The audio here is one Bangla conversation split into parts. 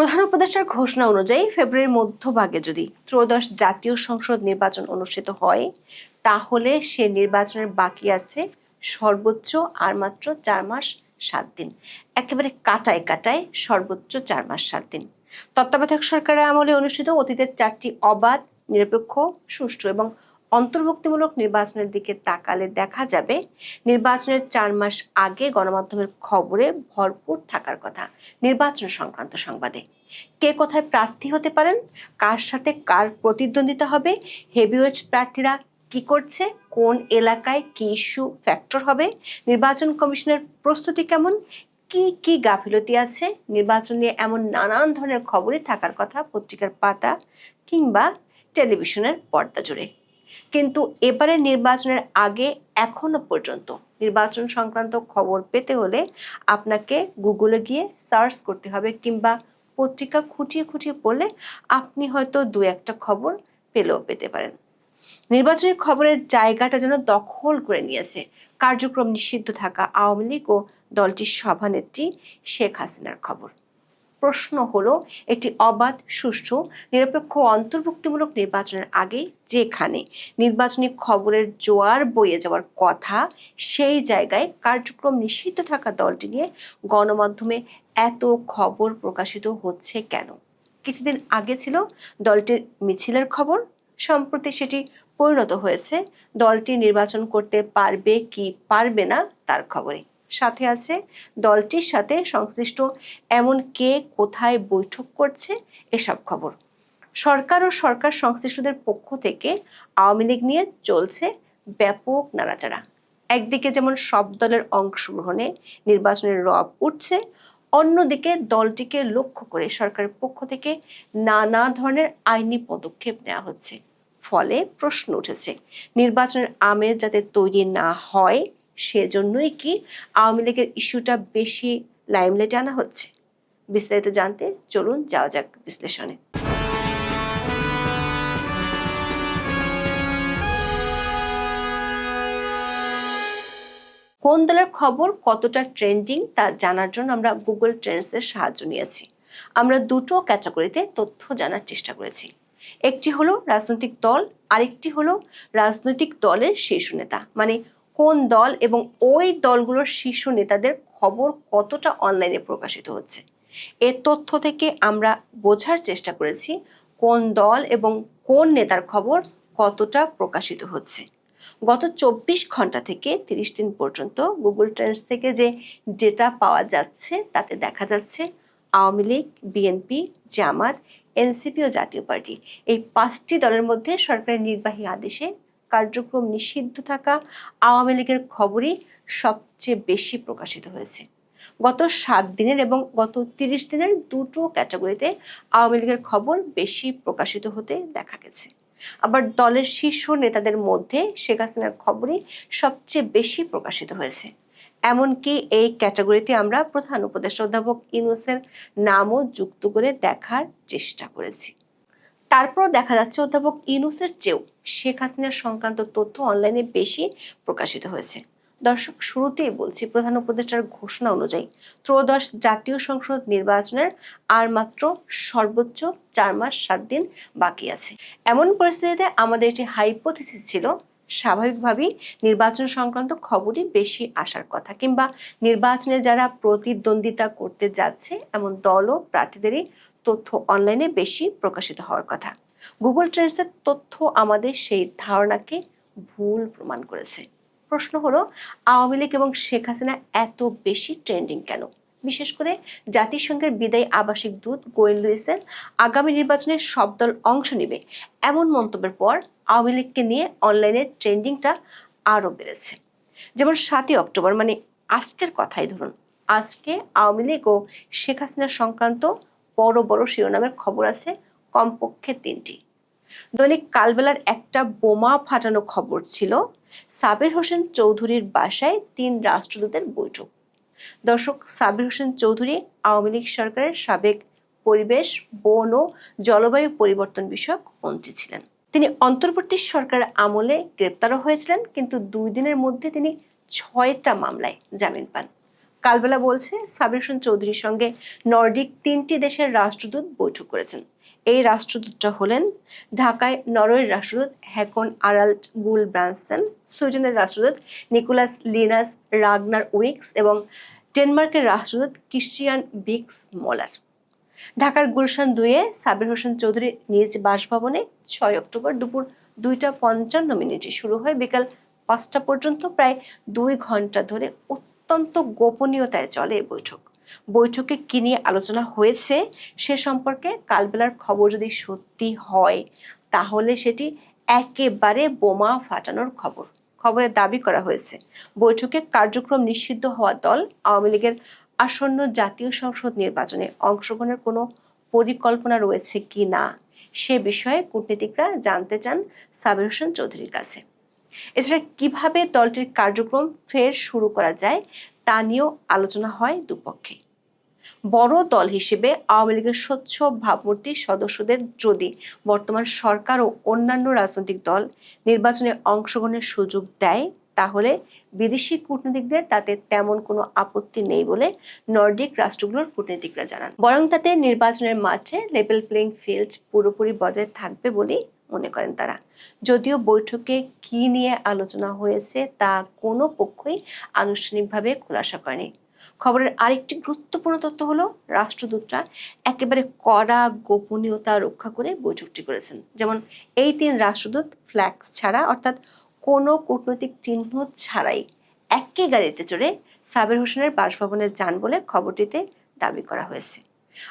প্রধান উপদেষ্টার ঘোষণা অনুযায়ী ফেব্রুয়ারির মধ্যভাগে যদি ত্রয়োদশ জাতীয় সংসদ নির্বাচন অনুষ্ঠিত হয়, তাহলে সে নির্বাচনের বাকি আছে সর্বোচ্চ আর মাত্র চার মাস সাত দিন। একেবারে কাটায় কাটায় সর্বোচ্চ চার মাস সাত দিন। তত্ত্বাবধায়ক সরকারের আমলে অনুষ্ঠিত অতীতের চারটি অবাধ, নিরপেক্ষ, সুষ্ঠু এবং অন্তর্ভুক্তিমূলক নির্বাচনের দিকে তাকালে দেখা যাবে নির্বাচনের চার মাস আগে গণমাধ্যমের খবরে ভরপুর থাকার কথা নির্বাচন সংক্রান্ত সংবাদে। কে কোথায় প্রার্থী হতে পারেন, কার সাথে কার প্রতিদ্বন্দ্বিতা হবে, হেভিওয়েট প্রার্থীরা কি করছে, কোন এলাকায় কি ইস্যু ফ্যাক্টর হবে, নির্বাচন কমিশনের প্রস্তুতি কেমন, কি কি গাফিলতি আছে, নির্বাচন নিয়ে এমন নানান ধরনের খবরই থাকার কথা পত্রিকার পাতা কিংবা টেলিভিশনের পর্দা জুড়ে। কিন্তু এবারে নির্বাচনের আগে এখনও পর্যন্ত নির্বাচন সংক্রান্ত খবর পেতে হলে আপনাকে গুগলে গিয়ে সার্চ করতে হবে কিংবা পত্রিকা খুঁটিয়ে খুঁটিয়ে পড়লে আপনি হয়তো দু একটা খবর পেলেও পেতে পারেন। নির্বাচনী খবরের জায়গাটা যেন দখল করে নিয়েছে। কার্যক্রম নিষিদ্ধ থাকা আওয়ামী লীগ ও দলটির সভানেত্রী শেখ হাসিনার খবর। প্রশ্ন হলো, একটি অবাধ, সুষ্ঠু, নিরপেক্ষ অন্তর্ভুক্তিমূলক নির্বাচনের আগে যেখানে নির্বাচনী খবরের জোয়ার বয়ে যাওয়ার কথা, সেই জায়গায় কার্যক্রম নিষিদ্ধ থাকা দলটি নিয়ে গণমাধ্যমে এত খবর প্রকাশিত হচ্ছে কেন? কিছুদিন আগে ছিল দলটির মিছিলের খবর। সম্প্রতি সেটি পরিণত হয়েছে। দলটি নির্বাচন করতে পারবে কি পারবে না, তার খবরে সাথে আছে। দলটির সাথে সংশ্লিষ্ট এমন কে কোথায় বৈঠক করছে এসব খবর। সরকার ও সরকার সংশ্লিষ্টদের পক্ষ থেকে আওয়ামী লীগ নিয়ে চলছে ব্যাপক নাড়াচাড়া। একদিকে যেমন সব দলের অংশগ্রহণে নির্বাচনের রব উঠছে, অন্যদিকে দলটিকে লক্ষ্য করে সরকারের পক্ষ থেকে নানা ধরনের আইনি পদক্ষেপ নেওয়া হচ্ছে। ফলে প্রশ্ন উঠেছে, নির্বাচনের আমেজ যাতে তৈরি না হয় সেজন্যই কি আওয়ামী লীগের ইস্যুটা বেশি লাইমলাইটে আনা হচ্ছে? বিস্তারিত জানতে চলুন, যাওয়া যাক বিশ্লেষণে। কোন দলের খবর কতটা ট্রেন্ডিং তা জানার জন্য আমরা গুগল ট্রেন্ডসের সাহায্য নিয়েছি। আমরা দুটো ক্যাটাগরিতে তথ্য জানার চেষ্টা করেছি। একটি হলো রাজনৈতিক দল, আরেকটি হলো রাজনৈতিক দলের শীর্ষ নেতা। মানে কোন দল এবং ওই দলগুলোর শীর্ষ নেতাদের খবর কতটা অনলাইনে প্রকাশিত হচ্ছে? এ তথ্য থেকে আমরা বোঝার চেষ্টা করেছি কোন দল এবং কোন নেতার খবর কতটা প্রকাশিত হচ্ছে। গত চব্বিশ ঘণ্টা থেকে তিরিশ দিন পর্যন্ত গুগল ট্রেন্ডস থেকে যে ডেটা পাওয়া যাচ্ছে, তাতে দেখা যাচ্ছে আওয়ামী লীগ, বিএনপি, জামাত, এনসিপি ও জাতীয় পার্টি এই পাঁচটি দলের মধ্যে সরকারের নির্বাহী আদেশে কার্যক্রম নিষিদ্ধ থাকা আওয়ামী লীগের খবরই সবচেয়ে বেশি প্রকাশিত হয়েছে। গত সাত দিনের এবং গত তিরিশ দিনের দুটো ক্যাটাগরিতে আওয়ামী লীগের খবর বেশি প্রকাশিত হতে দেখা গেছে। আবার দলের শীর্ষ নেতাদের মধ্যে শেখ হাসিনার খবরই সবচেয়ে বেশি প্রকাশিত হয়েছে। এমনকি এই ক্যাটাগরিতে আমরা প্রধান উপদেষ্টা অধ্যাপক ইউনুসের নামও যুক্ত করে দেখার চেষ্টা করেছি। তারপর দেখা যাচ্ছে অধ্যাপক ইউনুসের চেয়েও শেখ হাসিনার সংক্রান্ত তথ্য অনলাইনে বেশি প্রকাশিত হয়েছে। দর্শক, শুরুতেই বলছি, প্রধান উপদেষ্টার ঘোষণা অনুযায়ী ত্রয়োদশ জাতীয় সংসদ নির্বাচনের আর মাত্র সর্বোচ্চ চার মাস সাত দিন বাকি আছে। এমন পরিস্থিতিতে আমাদের একটি হাইপোথিসিস ছিল, স্বাভাবিকভাবেই নির্বাচন সংক্রান্ত খবরই বেশি আসার কথা কিংবা নির্বাচনে যারা প্রতিদ্বন্দ্বিতা করতে যাচ্ছে, এমন দল ও প্রার্থীদেরই তথ্য অনলাইনে বেশি প্রকাশিত হওয়ার কথা। গুগল ট্রেন্ডসের তথ্য আমাদের সেই ধারণাকে ভুল প্রমাণ করেছে। প্রশ্ন হলো, আওয়ামী লীগ এবং শেখ হাসিনা এত বেশি ট্রেন্ডিং কেন? বিশেষ করে জাতিসংঘের বিদায়ী আবাসিক দূত গোয়েন লুইসের আগামী নির্বাচনে সব দল অংশ নেবে এমন মন্তব্যের পর আওয়ামী লীগকে নিয়ে অনলাইনে ট্রেন্ডিংটা আরও বেড়েছে। যেমন সাতই অক্টোবর মানে আজকের কথাই ধরুন, আজকে আওয়ামী লীগ ও শেখ হাসিনা সংক্রান্ত বড় বড় শিরোনামের খবর আছে কমপক্ষে তিনটি। দৈনিক কালবেলার একটা বোমা ফাটানো খবর ছিল, সাবির হোসেন চৌধুরীর বাসায় তিন রাষ্ট্রদূতের বৈঠক। দর্শক, সাবির হোসেন চৌধুরী আওয়ামী লীগ সরকারের সাবেক পরিবেশ, বন ও জলবায়ু পরিবর্তন বিষয়ক মন্ত্রী ছিলেন। তিনি অন্তর্বর্তী সরকার আমলে গ্রেপ্তারও হয়েছিলেন, কিন্তু দুই দিনের মধ্যে তিনি ছয়টা মামলায় জামিন পান। কালবেলা বলছে সাবির হোসেন চৌধুরীর সঙ্গে নর্ডিক তিনটি দেশের রাষ্ট্রদূত বৈঠক করেছেন। এই রাষ্ট্রদূতরা হলেন ঢাকায় নরওয়ের রাষ্ট্রদূত হ্যাকন আরাল্ট গুল ব্রানসেন, সুইডেনের রাষ্ট্রদূত নিকোলাস লিনাস রাগনার উইক্স এবং ডেনমার্কের রাষ্ট্রদূত ক্রিশ্চিয়ান বিক্স মোলার। ঢাকার গুলশান দুয়ে সাবির হোসেন চৌধুরীর নিজ বাসভবনে ছয় অক্টোবর দুপুর দুইটা পঞ্চান্ন মিনিটে শুরু হয়। বিকাল পাঁচটা পর্যন্ত প্রায় দুই ঘণ্টা ধরে অত্যন্ত গোপনীয়তায় চলে এই বৈঠক। বৈঠকে কি নিয়ে আলোচনা হয়েছে সে সম্পর্কে কালবেলার খবর যদি সত্যি হয়, তাহলে সেটি একেবারে বোমা ফাটানোর খবর। খবরে দাবি করা হয়েছে, বৈঠকে কার্যক্রম নিষিদ্ধ হওয়া দল আওয়ামী লীগের আসন্ন জাতীয় সংসদ নির্বাচনে অংশগ্রহণের কোনো পরিকল্পনা রয়েছে কি না সে বিষয়ে কূটনীতিকরা জানতে চান সাবির হোসেন চৌধুরীর কাছে। এছাড়া কীভাবে দলটির কার্যক্রম ফের শুরু করা যায় তা নিয়েও আলোচনা হয় দুপক্ষে। বড় দল হিসেবে আওয়ামী লীগের স্বচ্ছ ভাবমূর্তির সদস্যদের যদি বর্তমান সরকার ও অন্যান্য রাজনৈতিক দল নির্বাচনে অংশগ্রহণের সুযোগ দেয়, তাহলে বিদেশি কূটনীতিকদের তাতে তেমন কোনো আপত্তি নেই বলে নর্ডিক রাষ্ট্রগুলোর কূটনীতিকরা জানান। বরং তাতে নির্বাচনের মাঠে লেভেল প্লেইং ফিল্ড পুরোপুরি বজায় থাকবে বলেই মনে করেন তারা। যদিও বৈঠকে কি নিয়ে আলোচনা হয়েছে তা কোনো পক্ষই আনুষ্ঠানিকভাবে খোলাসা করেনি। খবরের আরেকটি গুরুত্বপূর্ণ তথ্য হলো, রাষ্ট্রদূতরা একেবারে কড়া গোপনীয়তা রক্ষা করে বৈঠকটি করেছেন। যেমন, এই তিন রাষ্ট্রদূত ফ্ল্যাগ ছাড়া অর্থাৎ কোনো কূটনৈতিক চিহ্ন ছাড়াই একই গাড়িতে চড়ে সাবের হোসেনের বাসভবনে যান বলে খবরটিতে দাবি করা হয়েছে।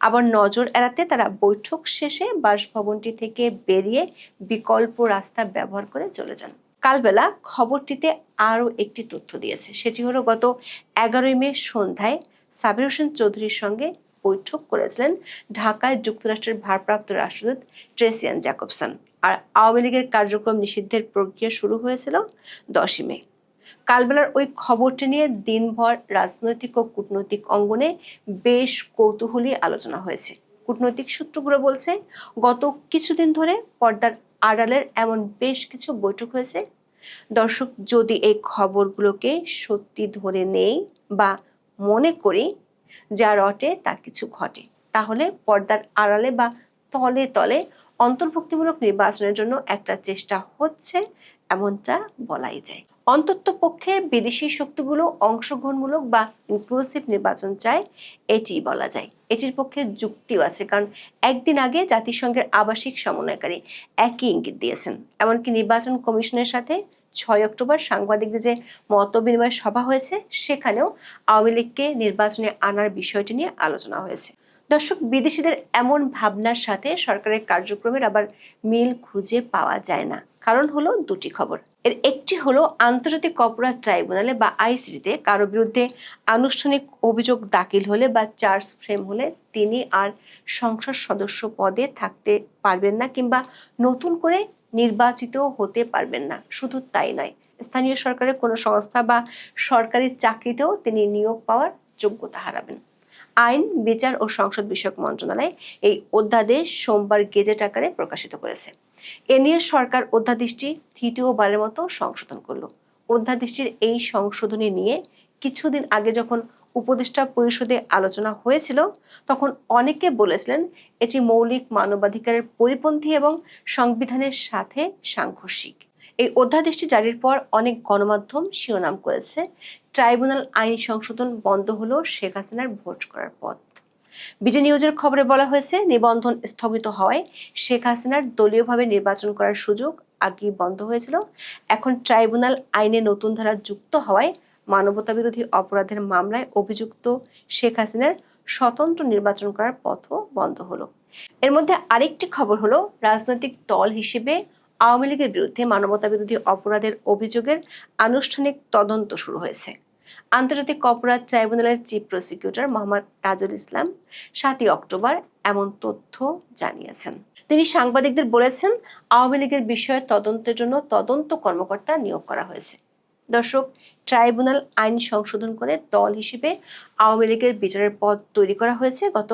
আবার নজর এড়াতে তারা বৈঠক শেষে বাসভবনটি থেকে বেরিয়ে বিকল্প রাস্তা ব্যবহার করে চলে যান। কালবেলা খবরটিতে আরও একটি তথ্য দিয়েছে। সেটি হলো, গত এগারোই মে সন্ধ্যায় সাবির হোসেন চৌধুরীর সঙ্গে বৈঠক করেছিলেন ঢাকায় যুক্তরাষ্ট্রের ভারপ্রাপ্ত রাষ্ট্রদূত ট্রেসিয়ান জ্যাকবসন। আর আওয়ামী লীগের কার্যক্রম নিষিদ্ধের প্রক্রিয়া শুরু হয়েছিল দশই মে। কালবেলার ওই খবরটি নিয়ে দিনভর রাজনৈতিক ও কূটনৈতিক অঙ্গনে বেশ কৌতূহলী আলোচনা হয়েছে। কূটনৈতিক সূত্রগুলো বলছে, গত কিছুদিন ধরে পর্দার আড়ালের এমন বেশ কিছু বৈঠক হয়েছে। দর্শক, যদি এই খবরগুলোকে সত্যি ধরে নেই বা মনে করি যা রটে তা কিছু ঘটে। তাহলে পর্দার আড়ালে বা তলে তলে অন্তর্ভুক্তিমূলক নির্বাচনের জন্য একটা চেষ্টা হচ্ছে, এমনটা বলাই যায়। অন্তত পক্ষে বিদেশি শক্তিগুলো অংশগ্রহণমূলক বা ইনক্লুসিভ নির্বাচন চায়, এটি বলা যায়। এটির পক্ষে যুক্তিও আছে, কারণ একদিন আগে জাতিসংঘের আবাসিক সমন্বয়কারী একই ইঙ্গিত দিয়েছেন। এমনকি নির্বাচন কমিশনের সাথে ছয় অক্টোবর সাংবাদিকদের যে মত বিনিময় সভা হয়েছে, সেখানেও আওয়ামী লীগকে নির্বাচনে আনার বিষয়টি নিয়ে আলোচনা হয়েছে। দর্শক, বিদেশিদের এমন ভাবনার সাথে সরকারের কার্যক্রমের আবার মিল খুঁজে পাওয়া যায় না। কারণ হলো দুটি খবর। এর একটি হলো আন্তর্জাতিক অপরাধ ট্রাইব্যুনালে বা আইসিটিতে কারও বিরুদ্ধে আনুষ্ঠানিক অভিযোগ দাখিল হলে বা চার্জ ফ্রেম হলে তিনি আর সংসদ সদস্য পদে থাকতে পারবেন না কিংবা নতুন করে নির্বাচিত হতে পারবেন না। শুধু তাই নয়, স্থানীয় সরকারের কোনো সংস্থা বা সরকারি চাকরিতেও তিনি নিয়োগ পাওয়ার যোগ্যতা হারাবেন। আইন, বিচার ও সংসদ বিষয়ক মন্ত্রণালয় এই অধ্যাদেশ সোমবার গেজেট আকারে প্রকাশিত করেছে। এ নিয়ে সরকার অধ্যাদেশটি তৃতীয়বারের মতো সংশোধন করল। অধ্যাদেশটির এই সংশোধনী নিয়ে কিছুদিন আগে যখন উপদেষ্টা পরিষদে আলোচনা হয়েছিল, তখন অনেকে বলেছিলেন এটি মৌলিক মানবাধিকারের পরিপন্থী এবং সংবিধানের সাথে সাংঘর্ষিক। এই অধ্যাদেশটি জারির পর অনেক গণমাধ্যম শিরোনাম করেছে। ট্রাইব্যুনাল আইন সংশোধন বন্ধ হলো শেখ হাসিনার ভোট করার পথ। বিজে নিউজের খবরে বলা হয়েছে, নিবন্ধন স্থগিত হওয়ায় শেখ হাসিনার দলীয়ভাবে নির্বাচন করার সুযোগ আগেই বন্ধ হয়েছিল। এখন ট্রাইব্যুনাল আইনে নতুন ধারা যুক্ত হওয়ায় মানবতা বিরোধী অপরাধের মামলায় অভিযুক্ত শেখ হাসিনার স্বতন্ত্র নির্বাচন করার পথও বন্ধ হলো। এর মধ্যে আরেকটি খবর হলো, রাজনৈতিক দল হিসেবে আওয়ামী লীগের বিরুদ্ধে মানবতা বিরোধী অপরাধের অভিযোগের আনুষ্ঠানিক তদন্ত শুরু হয়েছে। আন্তর্জাতিক অপরাধ ট্রাইব্যুনালের চিফ প্রসিকিউটর মোহাম্মদ তাজুল ইসলাম সাতই অক্টোবর এমন তথ্য জানিয়েছেন। তিনি সাংবাদিকদের বলেছেন, আওয়ামী লীগের বিষয়ে তদন্তের জন্য তদন্ত কর্মকর্তা নিয়োগ করা হয়েছে। দর্শক, ট্রাইব্যুনাল আইন সংশোধন করে দল হিসেবে আওয়ামী লীগের বিচারের পদ তৈরি করা হয়েছে গত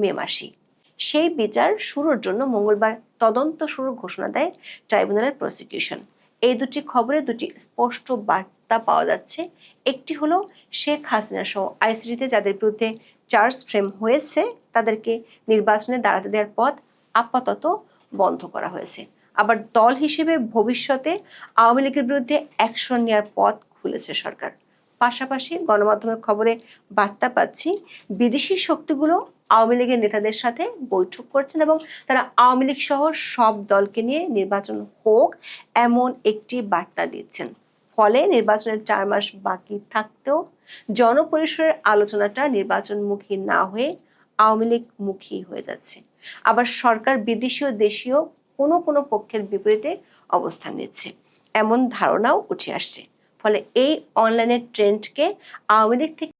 মে মাসে সেই বিচার শুরুর জন্য মঙ্গলবার তদন্ত শুরুর ঘোষণা দেয় ট্রাইব্যুনালের প্রসিকিউশন। এই দুটি খবরে দুটি স্পষ্ট বার্তা পাওয়া যাচ্ছে। একটি হলো, শেখ হাসিনা সহ আইসিটিতে যাদের বিরুদ্ধে চার্জ ফ্রেম হয়েছে, তাদেরকে নির্বাচনে দাঁড়াতে দেওয়ার পথ আপাতত বন্ধ করা হয়েছে। আবার দল হিসেবে ভবিষ্যতে আওয়ামী লীগের বিরুদ্ধে অ্যাকশন নেওয়ার পথ খুলেছে সরকার। পাশাপাশি গণমাধ্যমের খবরে বার্তা পাচ্ছি, বিদেশি শক্তিগুলো আওয়ামী লীগের নেতাদের সাথে বৈঠক করছেন এবং তারা আওয়ামী লীগ সহ সব দলকে নিয়ে নির্বাচন হোক এমন একটি বার্তা দিচ্ছেন। ফলে নির্বাচনের চার মাস বাকি থাকতেও জনপরিসরের আলোচনাটা নির্বাচনমুখী না হয়ে আওয়ামী লীগ মুখী হয়ে যাচ্ছে। আবার সরকার বিদেশীয় দেশীয় কোনো কোনো পক্ষের বিপরীতে অবস্থান নিচ্ছে। এমন ধারণাও উঠে আসছে। ফলে এই অনলাইনের ট্রেন্ডকে আওয়ামী লীগ থেকে